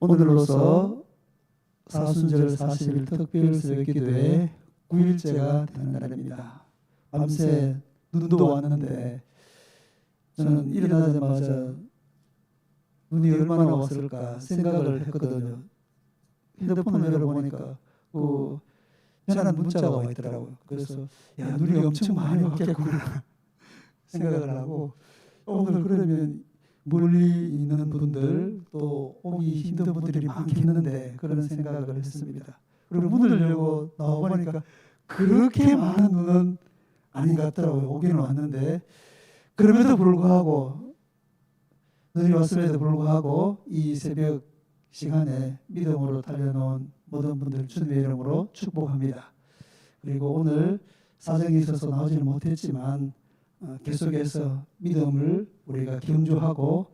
오늘로서 사순절 40일 특별 새벽기도회 9일째가 되는 날입니다. 밤새 눈도 왔는데 저는 일어나자마자 눈이 얼마나 왔을까 생각을 했거든요. 핸드폰을 열어보니까 그 연한 문자가 와 있더라고요. 그래서 야 눈이 엄청 많이 왔겠구나 생각을 하고 오늘 그러면 멀리 있는 분들 또 오기 힘든 분들이 많겠는데 그런 생각을 했습니다. 그리고 문을 열고 나와 보니까 그렇게 많은 눈은 아닌 것 같더라고요. 오기는 왔는데 그럼에도 불구하고 눈이 왔음에도 불구하고 이 새벽 시간에 믿음으로 달려놓은 모든 분들 주님의 이름으로 축복합니다. 그리고 오늘 사정이 있어서 나오지는 못했지만 어, 계속해서 믿음을 우리가 경주하고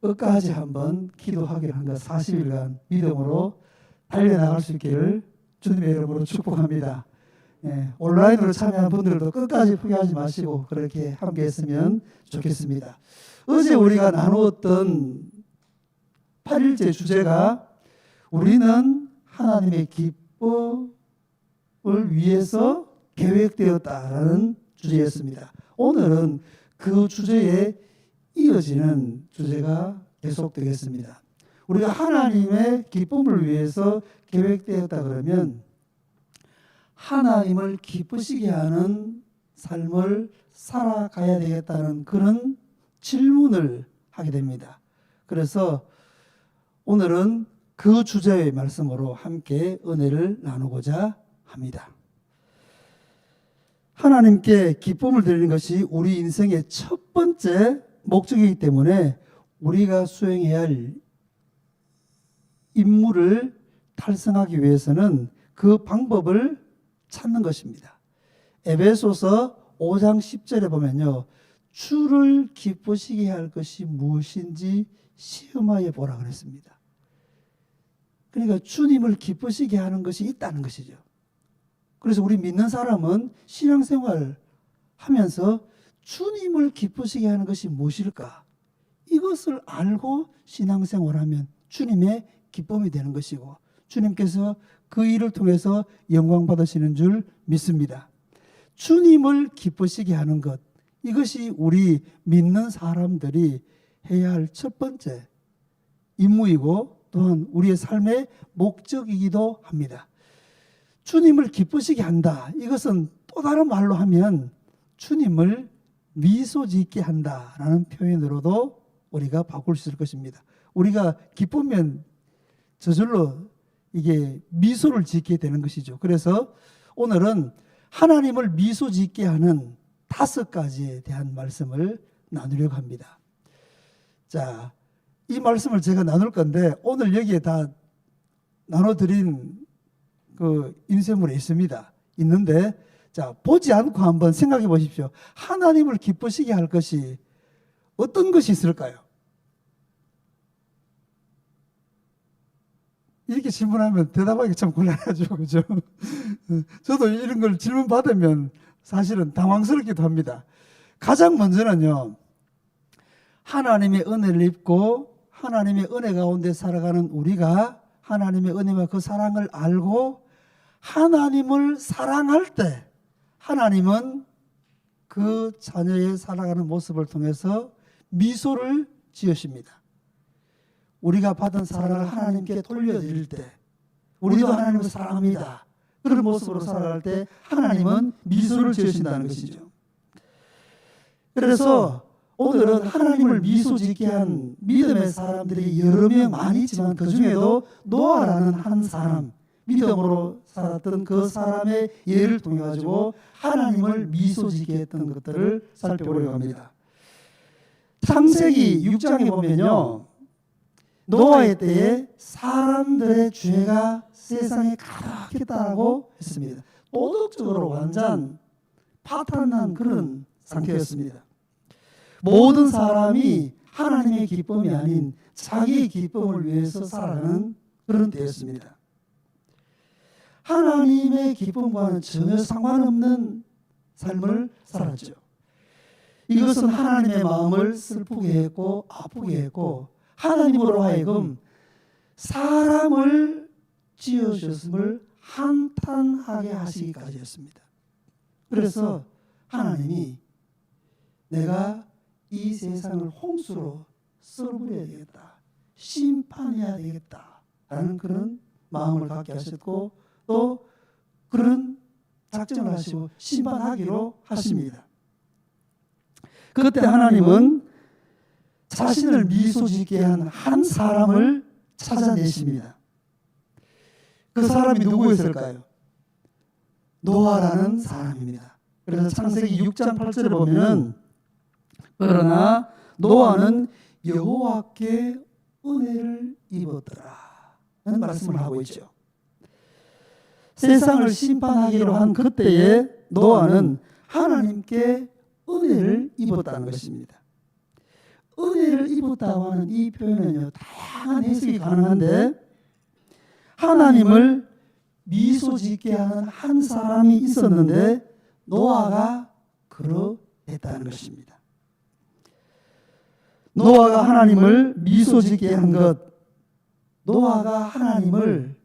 끝까지 한번 기도하기를 한다. 40일간 믿음으로 달려나갈 수 있기를 주님의 이름으로 축복합니다. 예, 온라인으로 참여한 분들도 끝까지 포기하지 마시고 그렇게 함께 했으면 좋겠습니다. 어제 우리가 나누었던 8일째 주제가 우리는 하나님의 기쁨을 위해서 계획되었다라는 주제였습니다. 오늘은 그 주제에 이어지는 주제가 계속되겠습니다. 우리가 하나님의 기쁨을 위해서 계획되었다 그러면 하나님을 기쁘시게 하는 삶을 살아가야 되겠다는 그런 질문을 하게 됩니다. 그래서 오늘은 그 주제의 말씀으로 함께 은혜를 나누고자 합니다. 하나님께 기쁨을 드리는 것이 우리 인생의 첫 번째 목적이기 때문에 우리가 수행해야 할 임무를 달성하기 위해서는 그 방법을 찾는 것입니다. 에베소서 5장 10절에 보면요. 주를 기쁘시게 할 것이 무엇인지 시험하여 보라 그랬습니다. 그러니까 주님을 기쁘시게 하는 것이 있다는 것이죠. 그래서 우리 믿는 사람은 신앙생활 하면서 주님을 기쁘시게 하는 것이 무엇일까? 이것을 알고 신앙생활하면 주님의 기쁨이 되는 것이고 주님께서 그 일을 통해서 영광 받으시는 줄 믿습니다. 주님을 기쁘시게 하는 것 이것이 우리 믿는 사람들이 해야 할 첫 번째 임무이고 또한 우리의 삶의 목적이기도 합니다. 주님을 기쁘시게 한다. 이것은 또 다른 말로 하면 주님을 미소 짓게 한다라는 표현으로도 우리가 바꿀 수 있을 것입니다. 우리가 기쁘면 저절로 이게 미소를 짓게 되는 것이죠. 그래서 오늘은 하나님을 미소 짓게 하는 다섯 가지에 대한 말씀을 나누려고 합니다. 자, 이 말씀을 제가 나눌 건데 오늘 여기에 다 나눠드린 그 인쇄물에 있습니다. 있는데 자 보지 않고 한번 생각해 보십시오. 하나님을 기쁘시게 할 것이 어떤 것이 있을까요? 이렇게 질문하면 대답하기 참 곤란하죠, 그죠? 저도 이런 걸 질문 받으면 사실은 당황스럽기도 합니다. 가장 먼저는요, 하나님의 은혜를 입고 하나님의 은혜 가운데 살아가는 우리가 하나님의 은혜와 그 사랑을 알고 하나님을 사랑할 때 하나님은 그 자녀의 살아가는 모습을 통해서 미소를 지으십니다. 우리가 받은 사랑을 하나님께 돌려드릴 때 우리도 하나님을 사랑합니다. 그런 모습으로 살아갈 때 하나님은 미소를 지으신다는 것이죠. 그래서 오늘은 하나님을 미소 짓게 한 믿음의 사람들이 여러 명 많이 있지만 그 중에도 노아라는 한 사람 믿음으로 살았던 그 사람의 예를 통해 가지고 하나님을 미소 짓게 했던 것들을 살펴보려고 합니다. 창세기 6장에 보면요. 노아의 때에 사람들의 죄가 세상에 가득했다고 했습니다. 도덕적으로 완전 파탄난 그런 상태였습니다. 모든 사람이 하나님의 기쁨이 아닌 자기의 기쁨을 위해서 살아가는 그런 때였습니다. 하나님의 기쁨과는 전혀 상관없는 삶을 살았죠. 이것은 하나님의 마음을 슬프게 했고 아프게 했고 하나님으로 하여금 사람을 지으셨음을 한탄하게 하시기까지였습니다. 그래서 하나님이 내가 이 세상을 홍수로 썰어버려야 되겠다. 심판해야 되겠다. 라는 그런 마음을 갖게 하셨고 또 그런 작정을 하시고 심판하기로 하십니다. 그때 하나님은 자신을 미소 짓게 한 한 사람을 찾아내십니다. 그 사람이 누구였을까요? 노아라는 사람입니다. 그래서 창세기 6장 8절에 보면은 그러나 노아는 여호와께 은혜를 입었더라는 말씀을 하고 있죠. 세상을 심판하기로 한 그때에 노아는 하나님께 은혜를 입었다는 것입니다. 은혜를 입었다고 하는 이 표현은요, 다양한 해석이 가능한데, 하나님을 미소 짓게 하는 한 사람이 있었는데, 노아가 그러했다는 것입니다. 노아가 하나님을 미소 짓게 한 것, 노아가 하나님을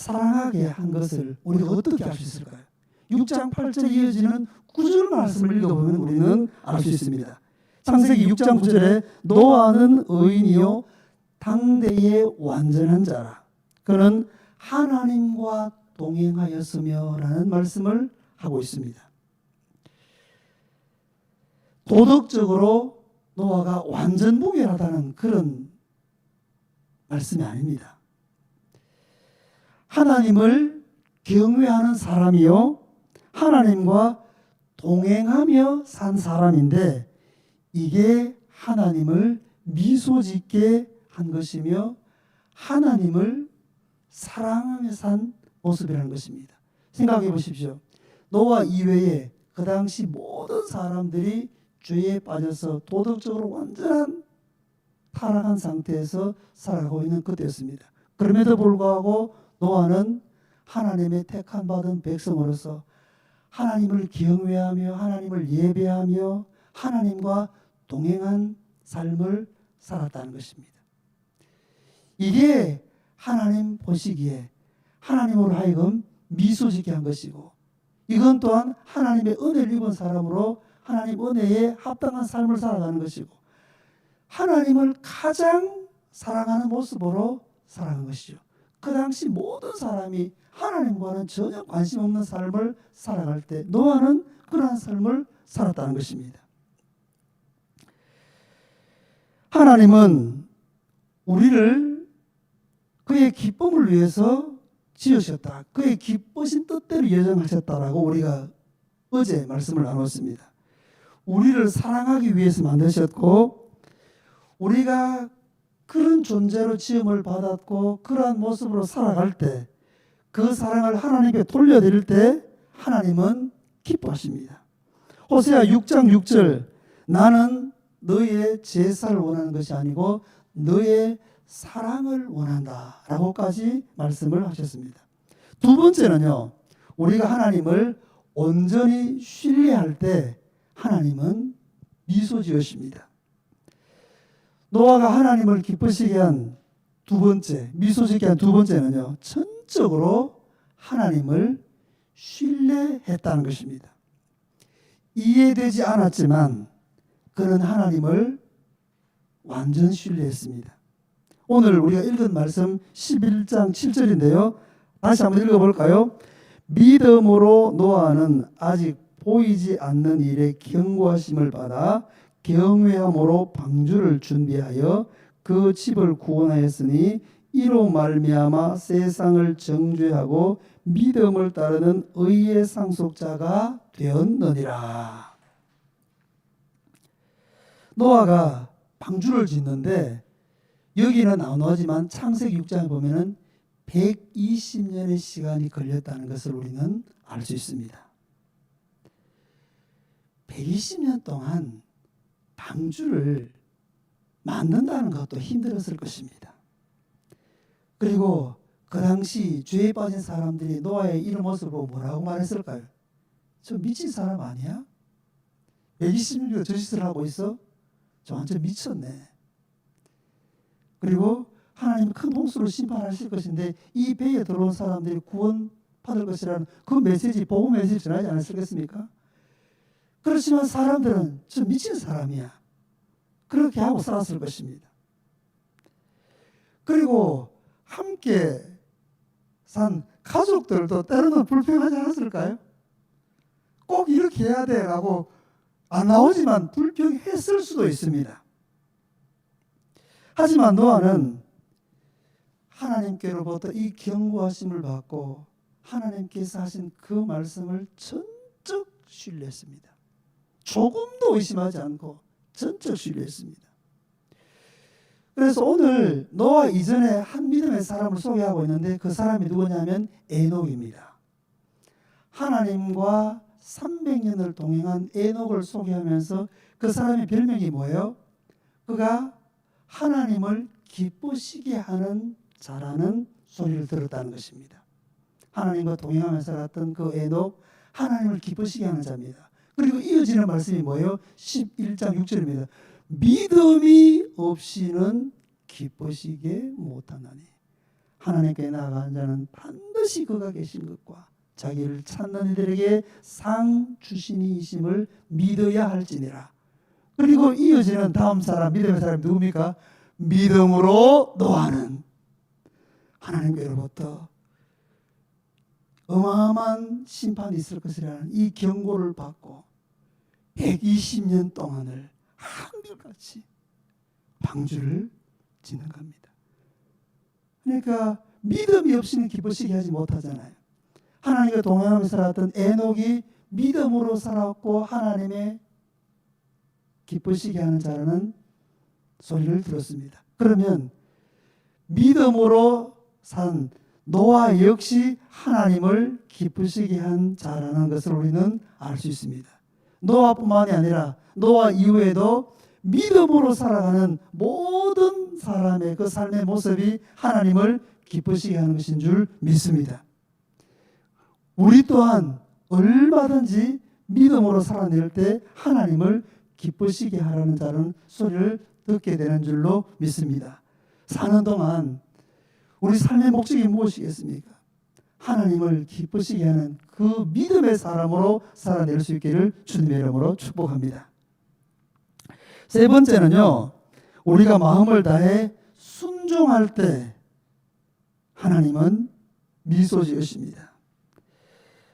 사랑하게 한 것을 우리가 어떻게 알 수 있을까요? 6장 8절 이어지는 구절 말씀을 읽어보면 우리는 알 수 있습니다. 창세기 6장 9절에 노아는 의인이요 당대의 완전한 자라. 그는 하나님과 동행하였으며라는 말씀을 하고 있습니다. 도덕적으로 노아가 완전 무결하다는 그런 말씀이 아닙니다. 하나님을 경외하는 사람이요 하나님과 동행하며 산 사람인데 이게 하나님을 미소 짓게 한 것이며 하나님을 사랑하며 산 모습이라는 것입니다. 생각해 보십시오. 노아 이외에 그 당시 모든 사람들이 죄에 빠져서 도덕적으로 완전한 타락한 상태에서 살아가고 있는 그때였습니다. 그럼에도 불구하고 노아는 하나님의 택한 받은 백성으로서 하나님을 경외하며 하나님을 예배하며 하나님과 동행한 삶을 살았다는 것입니다. 이게 하나님 보시기에 하나님으로 하여금 미소 짓게 한 것이고 이건 또한 하나님의 은혜를 입은 사람으로 하나님 은혜에 합당한 삶을 살아가는 것이고 하나님을 가장 사랑하는 모습으로 살아가는 것이죠. 그 당시 모든 사람이 하나님과는 전혀 관심 없는 삶을 살아갈 때 노아는 그러한 삶을 살았다는 것입니다. 하나님은 우리를 그의 기쁨을 위해서 지으셨다. 그의 기쁘신 뜻대로 예정하셨다라고 우리가 어제 말씀을 나눴습니다. 우리를 사랑하기 위해서 만드셨고 우리가 그런 존재로 지음을 받았고 그러한 모습으로 살아갈 때 그 사랑을 하나님께 돌려드릴 때 하나님은 기뻐하십니다. 호세아 6장 6절 나는 너의 제사를 원하는 것이 아니고 너의 사랑을 원한다 라고까지 말씀을 하셨습니다. 두 번째는요. 우리가 하나님을 온전히 신뢰할 때 하나님은 미소 지으십니다. 노아가 하나님을 기쁘시게 한 두 번째, 미소 짓게 한 두 번째는요, 전적으로 하나님을 신뢰했다는 것입니다. 이해되지 않았지만 그는 하나님을 완전 신뢰했습니다. 오늘 우리가 읽은 말씀 11장 7절인데요. 다시 한번 읽어볼까요? 믿음으로 노아는 아직 보이지 않는 일에 경고하심을 받아 경외함으로 방주를 준비하여 그 집을 구원하였으니 이로 말미암아 세상을 정죄하고 믿음을 따르는 의의 상속자가 되었느니라. 노아가 방주를 짓는데 여기는 나오지만 창세기 6장에 보면은 120년의 시간이 걸렸다는 것을 우리는 알 수 있습니다. 120년 동안 방주를 만든다는 것도 힘들었을 것입니다. 그리고 그 당시 죄에 빠진 사람들이 노아의 이런 모습을 보고 뭐라고 말했을까요? 저 미친 사람 아니야? 120년이나 저 짓을 하고 있어? 저 완전 미쳤네. 그리고 하나님 큰 홍수로 심판하실 것인데 이 배에 들어온 사람들이 구원 받을 것이라는 그 메시지 복음 메시지 전하지 않았겠습니까? 그렇지만 사람들은 저 미친 사람이야. 그렇게 하고 살았을 것입니다. 그리고 함께 산 가족들도 때로는 불평하지 않았을까요? 꼭 이렇게 해야 돼라고 안 나오지만 불평했을 수도 있습니다. 하지만 노아는 하나님께로부터 이 경고하심을 받고 하나님께서 하신 그 말씀을 전적 신뢰했습니다. 조금도 의심하지 않고 전적 신뢰했습니다. 그래서 오늘 노아 이전에 한 믿음의 사람을 소개하고 있는데 그 사람이 누구냐면 에녹입니다. 하나님과 300년을 동행한 에녹을 소개하면서 그 사람의 별명이 뭐예요? 그가 하나님을 기쁘시게 하는 자라는 소리를 들었다는 것입니다. 하나님과 동행하면서 살았던 그 에녹 하나님을 기쁘시게 하는 자입니다. 그리고 이어지는 말씀이 뭐예요? 11장 6절입니다. 믿음이 없이는 기쁘시게 못하나니 하나님께 나아가는 자는 반드시 그가 계신 것과 자기를 찾는 이들에게 상 주시니 이심을 믿어야 할지니라. 그리고 이어지는 다음 사람 믿음의 사람이 누굽니까? 믿음으로 노아는 하나님께로부터 어마어마한 심판이 있을 것이라는 이 경고를 받고 120년 동안을 한결같이 방주를 지는 겁니다. 그러니까 믿음이 없이는 기쁘시게 하지 못하잖아요. 하나님과 동행하며 살았던 에녹이 믿음으로 살았고 하나님의 기쁘시게 하는 자라는 소리를 들었습니다. 그러면 믿음으로 산 노아 역시 하나님을 기쁘시게 한 자라는 것을 우리는 알 수 있습니다. 노아뿐만이 아니라 노아 이후에도 믿음으로 살아가는 모든 사람의 그 삶의 모습이 하나님을 기쁘시게 하는 것인 줄 믿습니다. 우리 또한 얼마든지 믿음으로 살아낼 때 하나님을 기쁘시게 하라는 자는 소리를 듣게 되는 줄로 믿습니다. 사는 동안 우리 삶의 목적이 무엇이겠습니까? 하나님을 기쁘시게 하는 그 믿음의 사람으로 살아낼 수 있기를 주님의 이름으로 축복합니다. 세 번째는요, 우리가 마음을 다해 순종할 때 하나님은 미소 지으십니다.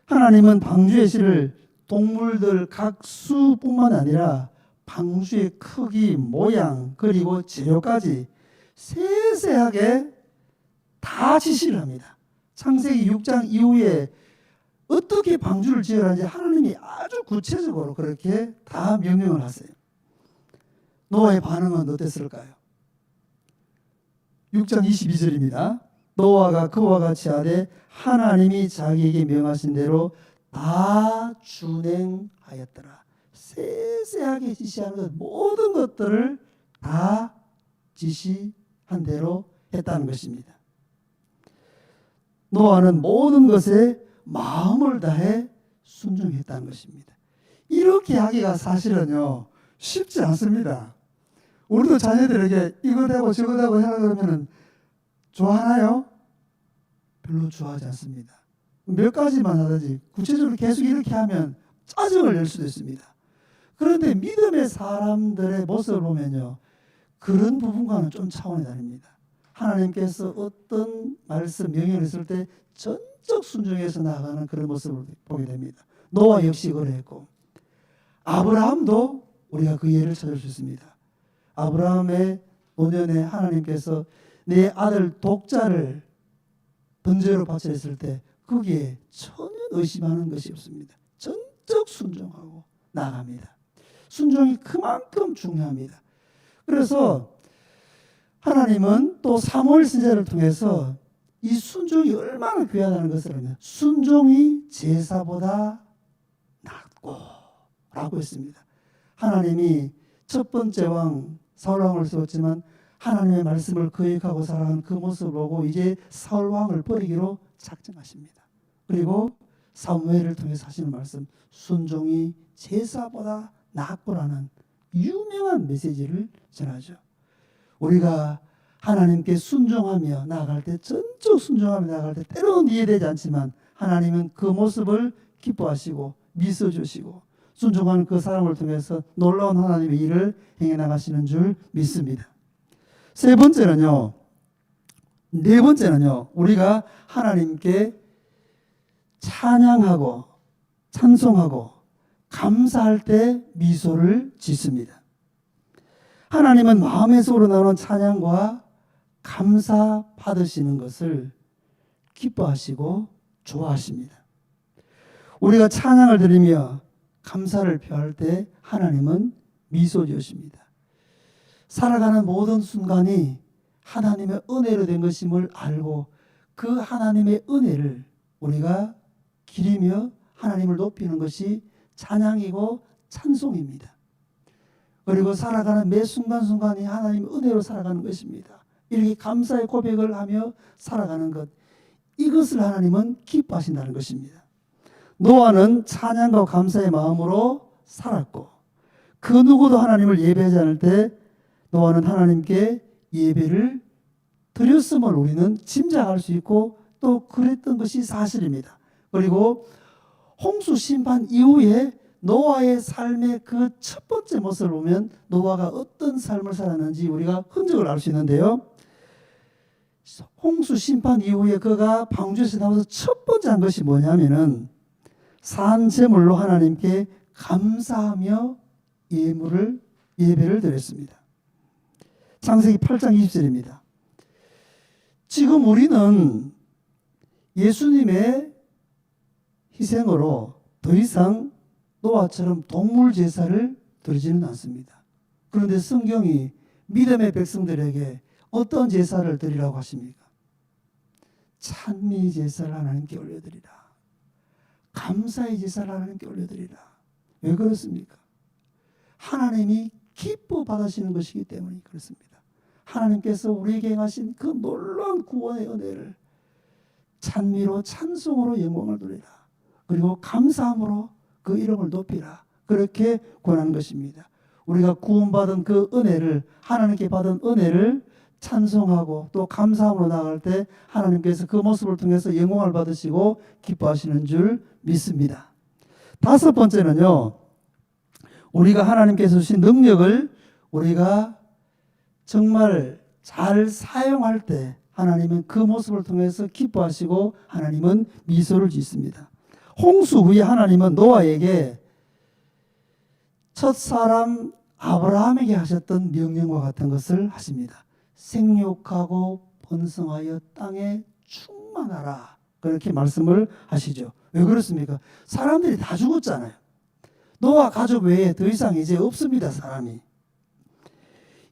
하나님은 방주의 실을 동물들 각 수뿐만 아니라 방주의 크기, 모양, 그리고 재료까지 세세하게 다 지시를 합니다. 창세기 6장 이후에 어떻게 방주를 지으라는지 하나님이 아주 구체적으로 그렇게 다 명령을 하세요. 노아의 반응은 어땠을까요? 6장 22절입니다. 노아가 그와 같이 하되 하나님이 자기에게 명하신 대로 다 준행하였더라. 세세하게 지시하는 것, 모든 것들을 다 지시한 대로 했다는 것입니다. 노아는 모든 것에 마음을 다해 순종했다는 것입니다. 이렇게 하기가 사실은요 쉽지 않습니다. 우리도 자녀들에게 이거 되고 저거 되고 그러면은 좋아하나요? 별로 좋아하지 않습니다. 몇 가지만 하든지 구체적으로 계속 이렇게 하면 짜증을 낼 수도 있습니다. 그런데 믿음의 사람들의 모습을 보면요. 그런 부분과는 좀 차원이 다릅니다. 하나님께서 어떤 말씀, 명령을 했을 때 전적 순종해서 나아가는 그런 모습을 보게 됩니다. 노아 역시 그랬고 아브라함도 우리가 그 예를 찾을 수 있습니다. 아브라함의 노년에 하나님께서 내 아들 독자를 번제로 바쳤을 때 거기에 전혀 의심하는 것이 없습니다. 전적 순종하고 나갑니다. 순종이 그만큼 중요합니다. 그래서 하나님은 또 사무엘 선지자를 통해서 이 순종이 얼마나 귀하다는 것을 알면 순종이 제사보다 낫고 라고 했습니다. 하나님이 첫 번째 왕 사울 왕을 세웠지만 하나님의 말씀을 거역하고 살아간 그 모습을 보고 이제 사울 왕을 버리기로 작정하십니다. 그리고 사무엘을 통해서 하시는 말씀 순종이 제사보다 낫고라는 유명한 메시지를 전하죠. 우리가 하나님께 순종하며 나아갈 때 전적 순종하며 나아갈 때 때로는 이해되지 않지만 하나님은 그 모습을 기뻐하시고 미소 주시고 순종하는 그 사람을 통해서 놀라운 하나님의 일을 행해 나가시는 줄 믿습니다. 세 번째는요. 네 번째는요. 우리가 하나님께 찬양하고 찬송하고 감사할 때 미소를 짓습니다. 하나님은 마음에서 우러나오는 찬양과 감사 받으시는 것을 기뻐하시고 좋아하십니다. 우리가 찬양을 드리며 감사를 표할 때 하나님은 미소 지으십니다. 살아가는 모든 순간이 하나님의 은혜로 된 것임을 알고 그 하나님의 은혜를 우리가 기리며 하나님을 높이는 것이 찬양이고 찬송입니다. 그리고 살아가는 매 순간순간이 하나님의 은혜로 살아가는 것입니다. 이렇게 감사의 고백을 하며 살아가는 것. 이것을 하나님은 기뻐하신다는 것입니다. 노아는 찬양과 감사의 마음으로 살았고 그 누구도 하나님을 예배하지 않을 때 노아는 하나님께 예배를 드렸음을 우리는 짐작할 수 있고 또 그랬던 것이 사실입니다. 그리고 홍수 심판 이후에 노아의 삶의 그 첫 번째 모습을 보면 노아가 어떤 삶을 살았는지 우리가 흔적을 알 수 있는데요. 홍수 심판 이후에 그가 방주에서 나와서 첫 번째 한 것이 뭐냐면은 산 제물로 하나님께 감사하며 예물을 예배를 드렸습니다. 창세기 8장 20절입니다. 지금 우리는 예수님의 희생으로 더 이상 노아처럼 동물 제사를 드리지는 않습니다. 그런데 성경이 믿음의 백성들에게 어떤 제사를 드리라고 하십니까? 찬미 제사를 하나님께 올려드리라. 감사의 제사를 하나님께 올려드리라. 왜 그렇습니까? 하나님이 기뻐 받으시는 것이기 때문에 그렇습니다. 하나님께서 우리에게 행하신 그 놀라운 구원의 은혜를 찬미로 찬송으로 영광을 돌리라. 그리고 감사함으로 그 이름을 높이라. 그렇게 권하는 것입니다. 우리가 구원받은 그 은혜를 하나님께 받은 은혜를 찬송하고 또 감사함으로 나갈 때 하나님께서 그 모습을 통해서 영광을 받으시고 기뻐하시는 줄 믿습니다. 다섯 번째는요. 우리가 하나님께서 주신 능력을 우리가 정말 잘 사용할 때 하나님은 그 모습을 통해서 기뻐하시고 하나님은 미소를 짓습니다. 홍수 후에 하나님은 노아에게 첫 사람 아브라함에게 하셨던 명령과 같은 것을 하십니다. 생육하고 번성하여 땅에 충만하라. 그렇게 말씀을 하시죠. 왜 그렇습니까? 사람들이 다 죽었잖아요. 노아 가족 외에 더 이상 이제 없습니다, 사람이.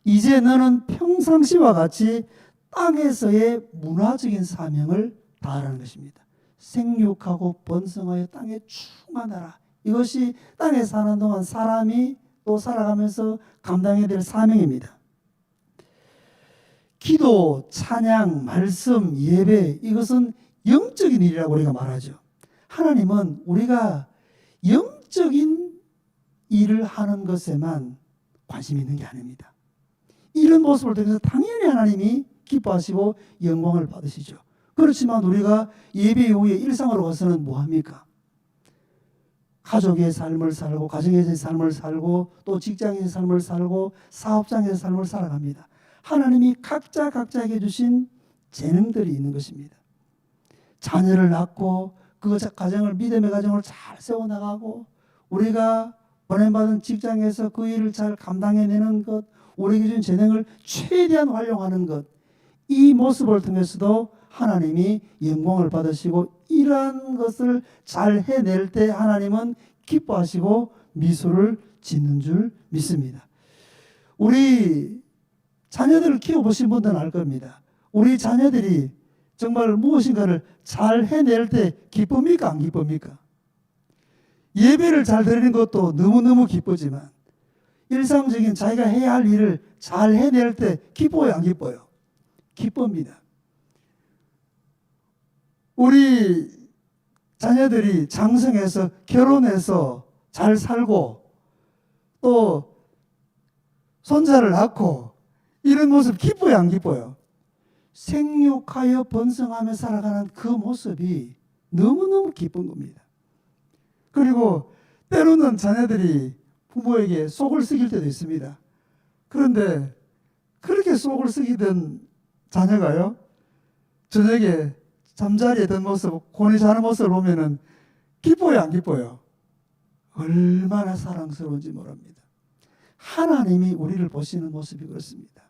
이제 너는 평상시와 같이 땅에서의 문화적인 사명을 다하라는 것입니다. 생육하고 번성하여 땅에 충만하라. 이것이 땅에 사는 동안 사람이 또 살아가면서 감당해야 될 사명입니다. 기도, 찬양, 말씀, 예배 이것은 영적인 일이라고 우리가 말하죠. 하나님은 우리가 영적인 일을 하는 것에만 관심 있는 게 아닙니다. 이런 모습을 통해서 당연히 하나님이 기뻐하시고 영광을 받으시죠. 그렇지만 우리가 예배 이후에 일상으로 가서는 뭐 합니까? 가족의 삶을 살고 가정에서의 삶을 살고 또 직장에서의 삶을 살고 사업장에서의 삶을 살아갑니다. 하나님이 각자 각자에게 주신 재능들이 있는 것입니다. 자녀를 낳고 그 가정을 믿음의 가정을 잘 세워 나가고 우리가 보냄받은 직장에서 그 일을 잘 감당해내는 것, 우리에게 준 재능을 최대한 활용하는 것, 이 모습을 통해서도 하나님이 영광을 받으시고 이러한 것을 잘 해낼 때 하나님은 기뻐하시고 미소를 짓는 줄 믿습니다. 우리 자녀들을 키워보신 분들은 알 겁니다. 우리 자녀들이 정말 무엇인가를 잘 해낼 때 기쁩니까? 안 기쁩니까? 예배를 잘 드리는 것도 너무너무 기쁘지만 일상적인 자기가 해야 할 일을 잘 해낼 때 기뻐요? 안 기뻐요? 기쁩니다. 우리 자녀들이 장성해서 결혼해서 잘 살고 또 손자를 낳고 이런 모습 기뻐요 안 기뻐요? 생육하여 번성하며 살아가는 그 모습이 너무너무 기쁜 겁니다. 그리고 때로는 자녀들이 부모에게 속을 썩일 때도 있습니다. 그런데 그렇게 속을 썩이던 자녀가요, 저녁에 잠자리에 든 모습, 곤히 자는 모습을 보면은 기뻐요, 안 기뻐요? 얼마나 사랑스러운지 모릅니다. 하나님이 우리를 보시는 모습이 그렇습니다.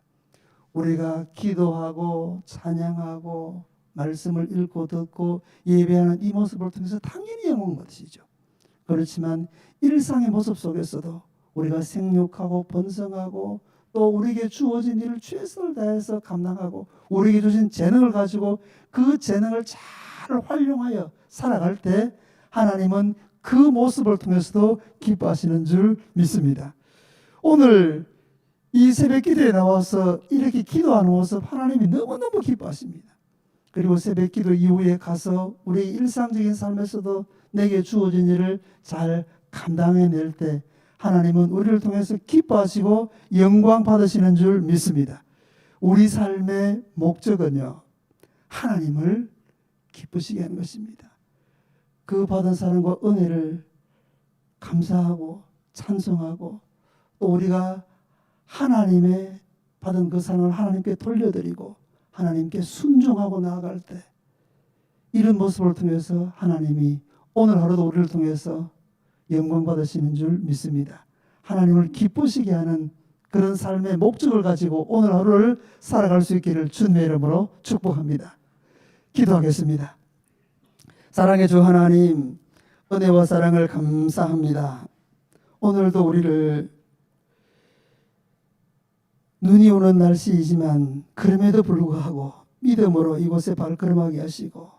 우리가 기도하고 찬양하고 말씀을 읽고 듣고 예배하는 이 모습을 통해서 당연히 영광 받으시죠. 그렇지만 일상의 모습 속에서도 우리가 생육하고 번성하고 또 우리에게 주어진 일을 최선을 다해서 감당하고 우리에게 주신 재능을 가지고 그 재능을 잘 활용하여 살아갈 때 하나님은 그 모습을 통해서도 기뻐하시는 줄 믿습니다. 오늘 이 새벽 기도에 나와서 이렇게 기도하는 모습 하나님이 너무너무 기뻐하십니다. 그리고 새벽 기도 이후에 가서 우리 일상적인 삶에서도 내게 주어진 일을 잘 감당해낼 때 하나님은 우리를 통해서 기뻐하시고 영광 받으시는 줄 믿습니다. 우리 삶의 목적은요, 하나님을 기쁘시게 하는 것입니다. 그 받은 사랑과 은혜를 감사하고 찬송하고 또 우리가 하나님의 받은 그 사랑을 하나님께 돌려드리고 하나님께 순종하고 나아갈 때 이런 모습을 통해서 하나님이 오늘 하루도 우리를 통해서 영광 받으시는 줄 믿습니다. 하나님을 기쁘시게 하는 그런 삶의 목적을 가지고 오늘 하루를 살아갈 수 있기를 주님의 이름으로 축복합니다. 기도하겠습니다. 사랑의 주 하나님, 은혜와 사랑을 감사합니다. 오늘도 우리를 눈이 오는 날씨이지만 그럼에도 불구하고 믿음으로 이곳에 발걸음하게 하시고